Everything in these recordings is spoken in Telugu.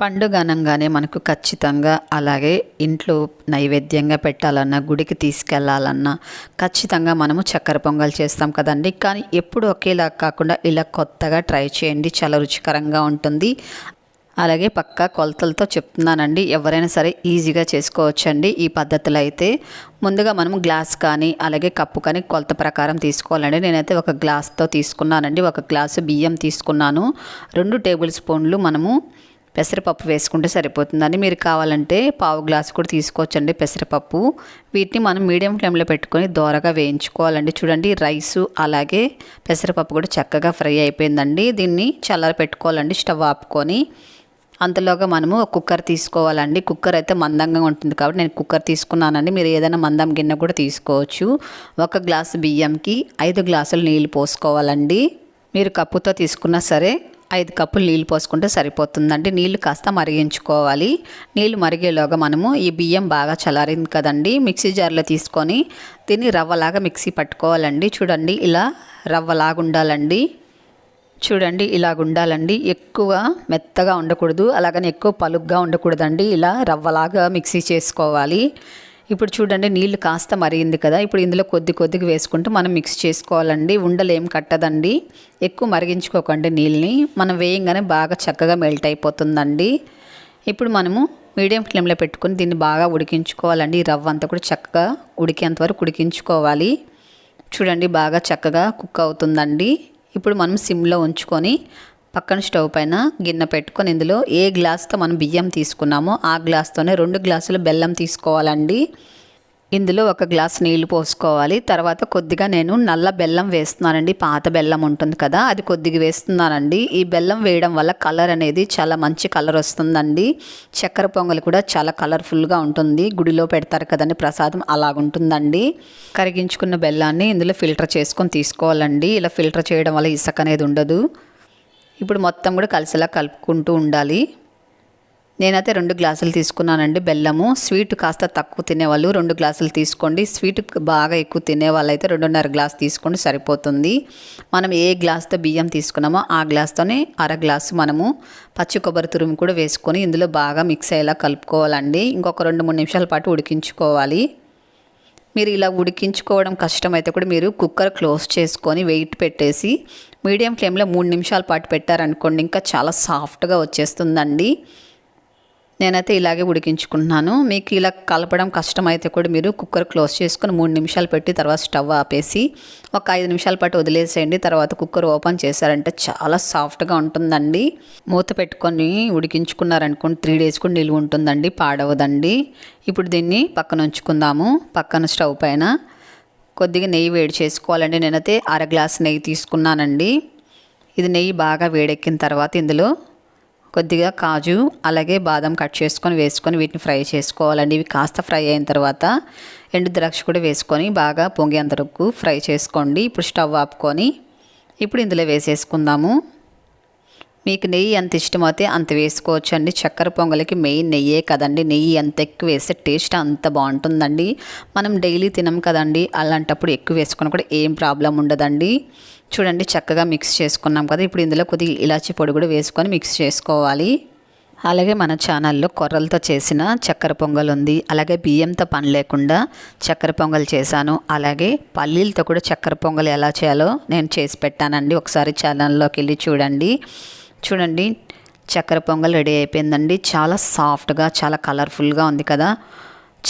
పండుగ అనగానే మనకు ఖచ్చితంగా అలాగే ఇంట్లో నైవేద్యంగా పెట్టాలన్నా గుడికి తీసుకెళ్ళాలన్నా ఖచ్చితంగా మనము చక్కెర పొంగల్ చేస్తాం కదండి. కానీ ఎప్పుడు ఒకేలా కాకుండా ఇలా కొత్తగా ట్రై చేయండి. చాలా రుచికరంగా ఉంటుంది. అలాగే పక్కా కొలతలతో చెప్తున్నానండి. ఎవరైనా సరే ఈజీగా చేసుకోవచ్చండి ఈ పద్ధతిలో అయితే ముందుగా మనం గ్లాస్ కానీ అలాగే కప్పు కానీ కొలత ప్రకారం తీసుకోవాలండి. నేనైతే ఒక గ్లాస్తో తీసుకున్నానండి. ఒక గ్లాసు బియ్యం తీసుకున్నాను. రెండు టేబుల్ స్పూన్లు మనము పెసరపప్పు వేసుకుంటే సరిపోతుందండి. మీరు కావాలంటే పావు గ్లాస్ కూడా తీసుకోవచ్చండి పెసరపప్పు. వీటిని మనం మీడియం ఫ్లేమ్లో పెట్టుకొని దోరగా వేయించుకోవాలండి. చూడండి రైసు అలాగే పెసరపప్పు కూడా చక్కగా ఫ్రై అయిపోయిందండి. దీన్ని చల్లార పెట్టుకోవాలండి స్టవ్ ఆపుకొని. అంతలోగా మనము కుక్కర్ తీసుకోవాలండి. కుక్కర్ అయితే మందంగా ఉంటుంది కాబట్టి నేను కుక్కర్ తీసుకున్నానండి. మీరు ఏదైనా మందం గిన్నె కూడా తీసుకోవచ్చు. ఒక గ్లాసు బియ్యంకి ఐదు గ్లాసులు నీళ్ళు పోసుకోవాలండి. మీరు కప్పుతో తీసుకున్నా సరే ఐదు కప్పులు నీళ్ళు పోసుకుంటే సరిపోతుందండి. నీళ్ళు కాస్త మరిగించుకోవాలి. నీళ్ళు మరిగేలోగా మనము ఈ బియ్యం బాగా చల్లారింది కదండి. మిక్సీ జార్లో తీసుకొని దీన్ని రవ్వలాగా మిక్సీ పట్టుకోవాలండి. చూడండి ఇలా రవ్వలాగా ఉండాలండి చూడండి ఇలాగ ఉండాలండి ఎక్కువ మెత్తగా ఉండకూడదు. అలాగని ఎక్కువ పలుగ్గా ఉండకూడదండి. ఇలా రవ్వలాగా మిక్సీ చేసుకోవాలి. ఇప్పుడు చూడండి నీళ్ళు కాస్త మరిగింది కదా. ఇప్పుడు ఇందులో కొద్ది కొద్దిగా వేసుకుంటూ మనం మిక్స్ చేసుకోవాలండి. ఉండలేం కట్టదండి. ఎక్కువ మరిగించుకోకండి నీళ్ళని. మనం వేయంగానే బాగా చక్కగా మెల్ట్ అయిపోతుందండి. ఇప్పుడు మనము మీడియం ఫ్లేమ్లో పెట్టుకొని దీన్ని బాగా ఉడికించుకోవాలండి. ఈ రవ్వ అంతా కూడా చక్కగా ఉడికేంత వరకు ఉడికించుకోవాలి. చూడండి బాగా చక్కగా కుక్ అవుతుందండి. ఇప్పుడు మనం సిమ్లో ఉంచుకొని పక్కన స్టవ్ పైన గిన్నె పెట్టుకొని ఇందులో ఏ గ్లాస్తో మనం బియ్యం తీసుకున్నామో ఆ గ్లాస్తోనే రెండు గ్లాసులు బెల్లం తీసుకోవాలండి. ఇందులో ఒక గ్లాస్ నీళ్ళు పోసుకోవాలి. తర్వాత కొద్దిగా నేను నల్ల బెల్లం వేస్తున్నానండి. పాత బెల్లం ఉంటుంది కదా అది కొద్దిగా వేస్తున్నానండి. ఈ బెల్లం వేయడం వల్ల కలర్ అనేది చాలా మంచి కలర్ వస్తుందండి. చక్కెర పొంగల్ కూడా చాలా కలర్ఫుల్గా ఉంటుంది. గుడిలో పెడతారు కదండి ప్రసాదం అలాగుంటుందండి. కరిగించుకున్న బెల్లాన్ని ఇందులో ఫిల్టర్ చేసుకొని తీసుకోవాలండి. ఇలా ఫిల్టర్ చేయడం వల్ల ఇసుక అనేది ఉండదు. ఇప్పుడు మొత్తం కూడా కలిసేలా కలుపుకుంటూ ఉండాలి. నేనైతే రెండు గ్లాసులు తీసుకున్నానండి బెల్లము. స్వీట్ కాస్త తక్కువ తినేవాళ్ళు రెండు గ్లాసులు తీసుకోండి. స్వీట్ బాగా ఎక్కువ తినే అయితే రెండున్నర గ్లాస్ తీసుకోండి సరిపోతుంది. మనం ఏ గ్లాస్తో బియ్యం తీసుకున్నామో ఆ గ్లాస్తోనే అర గ్లాసు మనము పచ్చి కొబ్బరి తురుము కూడా వేసుకొని ఇందులో బాగా మిక్స్ అయ్యేలా కలుపుకోవాలండి. ఇంకొక రెండు మూడు నిమిషాల పాటు ఉడికించుకోవాలి. మీరు ఇలా ఉడికించుకోవడం కష్టమైతే కూడా మీరు కుక్కర్ క్లోజ్ చేసుకొని వెయిట్ పెట్టేసి మీడియం ఫ్లేమ్లో మూడు నిమిషాల పాటు పెట్టారనుకోండి ఇంకా చాలా సాఫ్ట్గా వచ్చేస్తుందండి. నేనైతే ఇలాగే ఉడికించుకుంటున్నాను. మీకు ఇలా కలపడం కష్టమైతే కూడా మీరు కుక్కర్ క్లోజ్ చేసుకొని మూడు నిమిషాలు పెట్టి తర్వాత స్టవ్ ఆపేసి ఒక ఐదు నిమిషాల పాటు వదిలేసేయండి. తర్వాత కుక్కర్ ఓపెన్ చేశారంటే చాలా సాఫ్ట్గా ఉంటుందండి. మూత పెట్టుకొని ఉడికించుకున్నారనుకోండి త్రీ డేస్ కూడా నిలువ ఉంటుందండి పాడవదండి. ఇప్పుడు దీన్ని పక్కన ఉంచుకుందాము. పక్కన స్టవ్ పైన కొద్దిగా నెయ్యి వేడి చేసుకోవాలండి. నేనైతే అర గ్లాస్ నెయ్యి తీసుకున్నానండి. ఇది నెయ్యి బాగా వేడెక్కిన తర్వాత ఇందులో కొద్దిగా కాజు అలాగే బాదం కట్ చేసుకొని వేసుకొని వీటిని ఫ్రై చేసుకోవాలండి. ఇవి కాస్త ఫ్రై అయిన తర్వాత ఎండు ద్రాక్ష కూడా వేసుకొని బాగా పొంగేంత వరకు ఫ్రై చేసుకోండి. ఇప్పుడు స్టవ్ ఆపుకొని ఇప్పుడు ఇందులో వేసేసుకుందాము. మీకు నెయ్యి ఎంత ఇష్టమైతే అంత వేసుకోవచ్చు అండి చక్కెర పొంగలికి మెయిన్ నెయ్యే కదండి. నెయ్యి ఎంత ఎక్కువ వేస్తే టేస్ట్ అంత బాగుంటుందండి. మనం డైలీ తినం కదండి. అలాంటప్పుడు ఎక్కువ వేసుకున్నా కూడా ఏం ప్రాబ్లం ఉండదండి. చూడండి చక్కగా మిక్స్ చేసుకున్నాం కదా. ఇప్పుడు ఇందులో కొద్దిగా ఇలాచి పొడి కూడా వేసుకొని మిక్స్ చేసుకోవాలి. అలాగే మన ఛానల్లో కొర్రలతో చేసిన చక్కెర పొంగల్ ఉంది. అలాగే బియ్యంతో పని లేకుండా చక్కెర పొంగల్ చేశాను. అలాగే పల్లీలతో కూడా చక్కెర పొంగల్ ఎలా చేయాలో నేను చేసి పెట్టానండి. ఒకసారి ఛానల్లోకి వెళ్ళి చూడండి. చూడండి చక్కెర పొంగల్ రెడీ అయిపోయిందండి. చాలా సాఫ్ట్గా చాలా కలర్ఫుల్గా ఉంది కదా.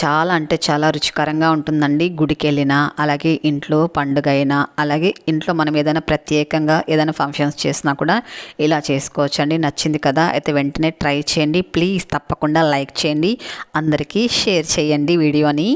చాలా అంటే చాలా రుచికరంగా ఉంటుందండి గుడికి వెళ్ళినా అలాగే ఇంట్లో పండుగ అయినా అలాగే ఇంట్లో మనం ఏదైనా ప్రత్యేకంగా ఏదైనా ఫంక్షన్స్ చేసినా కూడా ఇలా చేసుకోవచ్చండి. నచ్చింది కదా అయితే వెంటనే ట్రై చేయండి. ప్లీజ్ తప్పకుండా లైక్ చేయండి. అందరికీ షేర్ చేయండి వీడియోని.